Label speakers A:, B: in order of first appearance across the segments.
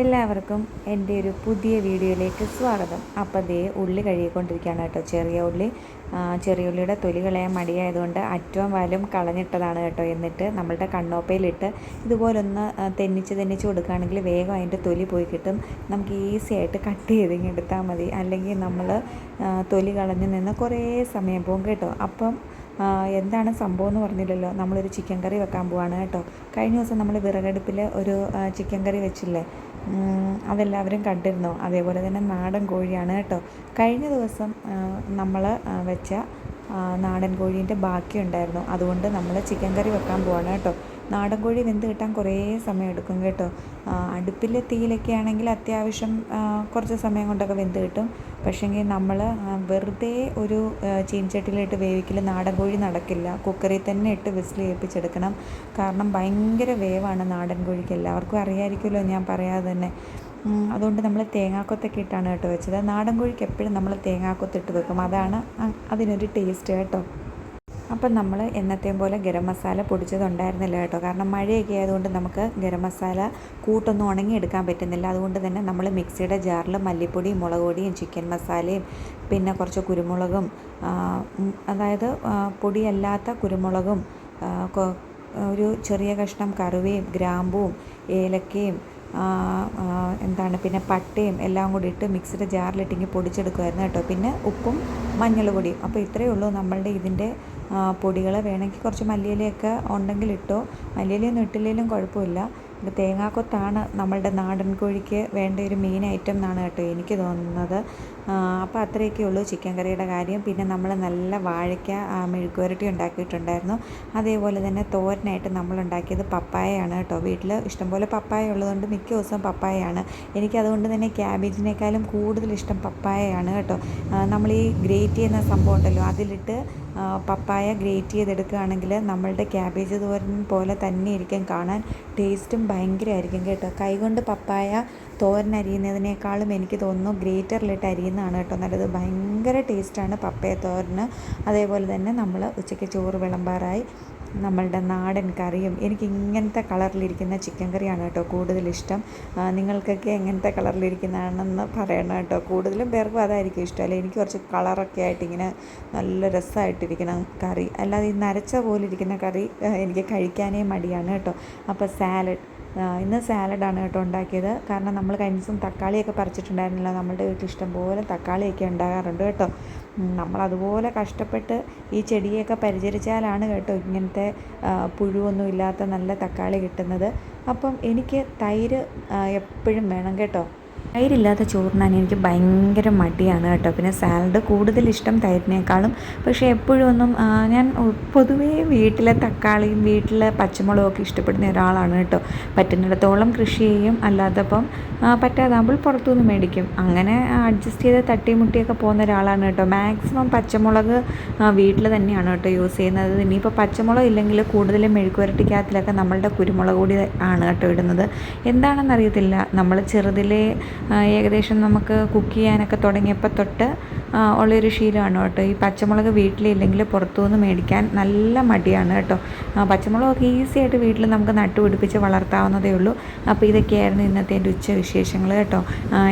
A: എല്ലാവർക്കും എന്റെ ഒരു പുതിയ വീഡിയോയിലേക്ക് സ്വാഗതം. അപ്പോൾ ദേ ഉള്ളി കഴുകിക്കൊണ്ടിരിക്കുകയാണ് കേട്ടോ. ചെറിയ ഉള്ളി ചെറിയ ഉള്ളിയുടെ തൊലി കളയാൻ മടിയായതുകൊണ്ട് അറ്റവും വാലും കളഞ്ഞിട്ടതാണ് കേട്ടോ. എന്നിട്ട് നമ്മളുടെ കണ്ണോപ്പയിലിട്ട് ഇതുപോലൊന്ന് തെന്നിച്ച് തെന്നിച്ച് കൊടുക്കുകയാണെങ്കിൽ വേഗം അതിന്റെ തൊലി പോയി കിട്ടും. നമുക്ക് ഈസി ആയിട്ട് കട്ട് എടുത്താൽ മതി. അല്ലെങ്കിൽ നമ്മൾ തൊലി കളഞ്ഞു നിന്ന് കുറേ സമയം പോകും കേട്ടോ. അപ്പം എന്താണ് സംഭവം എന്ന് പറഞ്ഞില്ലല്ലോ. നമ്മളൊരു ചിക്കൻ കറി വെക്കാൻ പോവാണ് കേട്ടോ. കഴിഞ്ഞ ദിവസം നമ്മൾ വിറകടുപ്പിൽ ഒരു ചിക്കൻ കറി വെച്ചില്ലേ? അതെല്ലാവരും കണ്ടിരുന്നു. അതേപോലെ തന്നെ നാടൻ കോഴിയാണ് കേട്ടോ. കഴിഞ്ഞ ദിവസം നമ്മൾ വെച്ച നാടൻ കോഴീന്റെ ബാക്കി ഉണ്ടായിരുന്നു. അതുകൊണ്ട് നമ്മൾ ചിക്കൻ കറി വെക്കാൻ പോവാണ് കേട്ടോ. നാടൻ കോഴി വെന്ത് കിട്ടാൻ കുറേ സമയം എടുക്കും കേട്ടോ അടുപ്പിൽ തീയിലൊക്കെ ആണെങ്കിൽ അത്യാവശ്യം കുറച്ച് സമയം കൊണ്ടൊക്കെ വെന്ത് കിട്ടും. പക്ഷേങ്കിൽ നമ്മൾ വെറുതെ ഒരു ചീൻചട്ടിയിലിട്ട് വേവിക്കൽ നാടൻ കോഴി നടക്കില്ല. കുക്കറിൽ തന്നെ ഇട്ട് വിസിൽ ഏൽപ്പിച്ചെടുക്കണം. കാരണം ഭയങ്കര വേവാണ് നാടൻ കോഴിക്ക് എല്ലാവർക്കും അറിയാമായിരിക്കുമല്ലോ ഞാൻ പറയാതെ തന്നെ. അതുകൊണ്ട് നമ്മൾ തേങ്ങാക്കൊത്തൊക്കെ ഇട്ടാണ് കേട്ടോ വെച്ചത്. നാടൻ കോഴിക്ക് എപ്പോഴും നമ്മൾ തേങ്ങാക്കൊത്തിട്ട് വെക്കും. അതാണ് അതിനൊരു ടേസ്റ്റ് കേട്ടോ. അപ്പം നമ്മൾ എന്നത്തെയും പോലെ ഗരം മസാല പൊടിച്ചതുണ്ടായിരുന്നില്ല കേട്ടോ. കാരണം മഴയൊക്കെ ആയതുകൊണ്ട് നമുക്ക് ഗരം മസാല കൂട്ടൊന്നും ഉണങ്ങി എടുക്കാൻ പറ്റുന്നില്ല. അതുകൊണ്ട് തന്നെ നമ്മൾ മിക്സിയുടെ ജാറിൽ മല്ലിപ്പൊടിയും മുളക് പൊടിയും ചിക്കൻ മസാലയും പിന്നെ കുറച്ച് കുരുമുളകും അതായത് പൊടിയല്ലാത്ത കുരുമുളകും ഒരു ചെറിയ കഷ്ണം കറുവയും ഗ്രാമ്പുവും ഏലക്കയും എന്താണ് പിന്നെ പട്ടയും എല്ലാം കൂടി ഇട്ട് മിക്സിയുടെ ജാറിലിട്ടിങ്ങി പൊടിച്ചെടുക്കുമായിരുന്നു കേട്ടോ. പിന്നെ ഉപ്പും മഞ്ഞൾ പൊടിയും അപ്പോൾ ഇത്രയേ ഉള്ളൂ നമ്മളുടെ ഇതിന്റെ പൊടികൾ വേണമെങ്കിൽ കുറച്ച് മല്ലിയിലയൊക്കെ ഉണ്ടെങ്കിൽ ഇട്ടോ. മല്ലിയിലയൊന്നും ഇട്ടില്ലെങ്കിലും കുഴപ്പമില്ല. തേങ്ങാക്കൊത്താണ് നമ്മളുടെ നാടൻ കോഴിക്ക് വേണ്ട ഒരു മെയിൻ ഐറ്റം എന്നാണ് കേട്ടോ എനിക്ക് തോന്നുന്നത്. അപ്പോൾ അത്രയൊക്കെ ഉള്ളൂ ചിക്കൻ കറിയുടെ കാര്യം. പിന്നെ നമ്മൾ നല്ല വാഴയ്ക്ക മെഴുക്കുവരട്ടി ഉണ്ടാക്കിയിട്ടുണ്ടായിരുന്നു. അതേപോലെ തന്നെ തോരനായിട്ട് നമ്മൾ ഉണ്ടാക്കിയത് പപ്പായയാണ് കേട്ടോ. വീട്ടിൽ ഇഷ്ടംപോലെ പപ്പായ ഉള്ളതുകൊണ്ട് മിക്ക ദിവസവും പപ്പായയാണ്. എനിക്ക് അതുകൊണ്ട് തന്നെ ക്യാബേജിനേക്കാളും കൂടുതൽ ഇഷ്ടം പപ്പായയാണ് കേട്ടോ. നമ്മൾ ഈ ഗ്രേറ്റ് ചെയ്യുന്ന സംഭവം ഉണ്ടല്ലോ. അതിലിട്ട് പപ്പായ ഗ്രേറ്റ് ചെയ്തെടുക്കുകയാണെങ്കിൽ നമ്മളുടെ ക്യാബേജ് തോരൻ പോലെ തന്നെ ഇരിക്കും. കാണാൻ ടേസ്റ്റും ഭയങ്കരമായിരിക്കും കേട്ടോ. കൈകൊണ്ട് പപ്പായ തോരൻ അരിയുന്നതിനേക്കാളും എനിക്ക് തോന്നുന്നു ഗ്രേറ്ററിലിട്ട് അരിയുന്നതാണ് കേട്ടോ. നല്ലത് ഭയങ്കര ടേസ്റ്റാണ് പപ്പയ തോരന് അതേപോലെ തന്നെ നമ്മൾ ഉച്ചയ്ക്ക് ചോറ് വിളമ്പാറായി. നമ്മളുടെ നാടൻ കറിയും. എനിക്ക് ഇങ്ങനത്തെ കളറിലിരിക്കുന്ന ചിക്കൻ കറിയാണ് കേട്ടോ കൂടുതലിഷ്ടം. നിങ്ങൾക്കൊക്കെ എങ്ങനത്തെ കളറിലിരിക്കുന്നതാണെന്ന് പറയണം കേട്ടോ. കൂടുതലും പേർക്കും അതായിരിക്കും ഇഷ്ടം. അല്ലെ? എനിക്ക് കുറച്ച് കളറൊക്കെ ആയിട്ട് ഇങ്ങനെ നല്ല രസമായിട്ടിരിക്കണം കറി. അല്ലാതെ ഈ നരച്ച പോലെ ഇരിക്കുന്ന കറി എനിക്ക് കഴിക്കാനേ മടിയാണ് കേട്ടോ. അപ്പോൾ സാലഡ്. ഇന്ന് സാലഡാണ് കേട്ടോ ഉണ്ടാക്കിയത്. കാരണം നമ്മൾ കഴിഞ്ഞ ദിവസം തക്കാളിയൊക്കെ പറിച്ചിട്ടുണ്ടായിരുന്നില്ല. നമ്മളുടെ വീട്ടിൽ ഇഷ്ടം പോലെ തക്കാളിയൊക്കെ ഉണ്ടാകാറുണ്ട് കേട്ടോ. നമ്മളതുപോലെ കഷ്ടപ്പെട്ട് ഈ ചെടിയൊക്കെ പരിചരിച്ചാലാണ് കേട്ടോ ഇങ്ങനത്തെ ആ, പുഴുവൊന്നും ഇല്ലാത്ത നല്ല തക്കാളി കിട്ടുന്നത്. അപ്പം എനിക്ക് തൈര് എപ്പോഴും വേണം കേട്ടോ. തൈരില്ലാത്ത ചോറിനാൻ എനിക്ക് ഭയങ്കര മടിയാണ് കേട്ടോ. പിന്നെ സാലഡ് കൂടുതൽ ഇഷ്ടം തൈരിനേക്കാളും. പക്ഷേ എപ്പോഴും ഒന്നും ഞാൻ പൊതുവേ വീട്ടിലെ തക്കാളിയും വീട്ടിലെ പച്ചമുളകും ഒക്കെ ഇഷ്ടപ്പെടുന്ന ഒരാളാണ് കേട്ടോ. പറ്റുന്നിടത്തോളം കൃഷി ചെയ്യും. അല്ലാത്തപ്പം പറ്റാതാകുമ്പോൾ പുറത്തുനിന്ന് മേടിക്കും. അങ്ങനെ അഡ്ജസ്റ്റ് ചെയ്ത് തട്ടിമുട്ടിയൊക്കെ പോകുന്ന ഒരാളാണ് കേട്ടോ. മാക്സിമം പച്ചമുളക് വീട്ടിൽ തന്നെയാണ് കേട്ടോ യൂസ് ചെയ്യുന്നത്. ഇനിയിപ്പോൾ പച്ചമുളക് ഇല്ലെങ്കിൽ കൂടുതലും മെഴുക്കുവരട്ടിക്കകത്തിലൊക്കെ നമ്മളുടെ കുരുമുളക് കൂടി ആണ് കേട്ടോ ഇടുന്നത്. എന്താണെന്നറിയത്തില്ല നമ്മൾ ചെറുതിലെ ഏകദേശം നമുക്ക് കുക്ക് ചെയ്യാനൊക്കെ തുടങ്ങിയപ്പോൾ തൊട്ട് ഉള്ളൊരു ശീലമാണ് കേട്ടോ. ഈ പച്ചമുളക് വീട്ടിലില്ലെങ്കിൽ പുറത്തുനിന്ന് മേടിക്കാൻ നല്ല മടിയാണ് കേട്ടോ. പച്ചമുളകൊക്കെ ഈസി ആയിട്ട് വീട്ടിൽ നമുക്ക് നട്ടുപിടിപ്പിച്ച് വളർത്താവുന്നതേ ഉള്ളൂ. അപ്പോൾ ഇതൊക്കെയായിരുന്നു ഇന്നത്തെ എന്റെ ഉച്ച വിശേഷങ്ങൾ കേട്ടോ.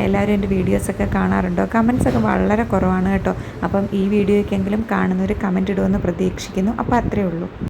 A: എല്ലാവരും എന്റെ വീഡിയോസൊക്കെ കാണാറുണ്ടോ? കമൻസൊക്കെ വളരെ കുറവാണ് കേട്ടോ. അപ്പം ഈ വീഡിയോയ്ക്കെങ്കിലും കാണുന്നവർ കമന്റ് ഇടുമെന്ന് പ്രതീക്ഷിക്കുന്നു. അപ്പോൾ അത്രയേ ഉള്ളൂ.